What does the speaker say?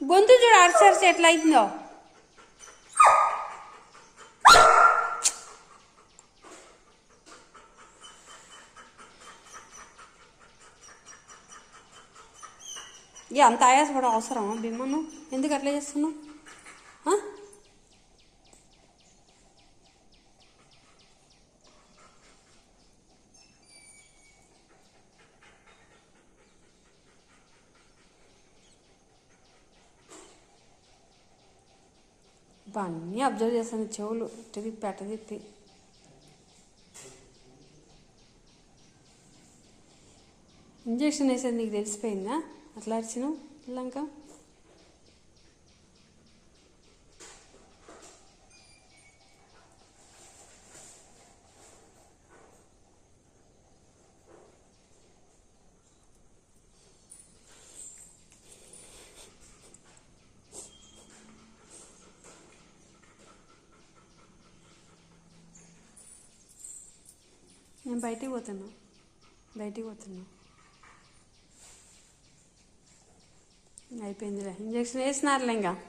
గొంతు చూడు అరసరిసి ఎట్లా అవుతుందో ఇక అంత ఆయాసపడ అవసరమా భీమను ఎందుకు అట్లా చేస్తున్నావు? ఆ? అన్నీ అబ్జర్వ్ చేస్తాను. చెవులు ఇటు తిప్పి అటు తిప్పి ఇంజక్షన్ వేసేది నీకు తెలిసిపోయిందా? అట్లా అరిచినావు పిల్లంక నేను బయటికి పోతున్నా. బయటికి పోతున్నా. అయిపోయిందిలే. ఇంజక్షన్ వేసినారులే ఇంకా.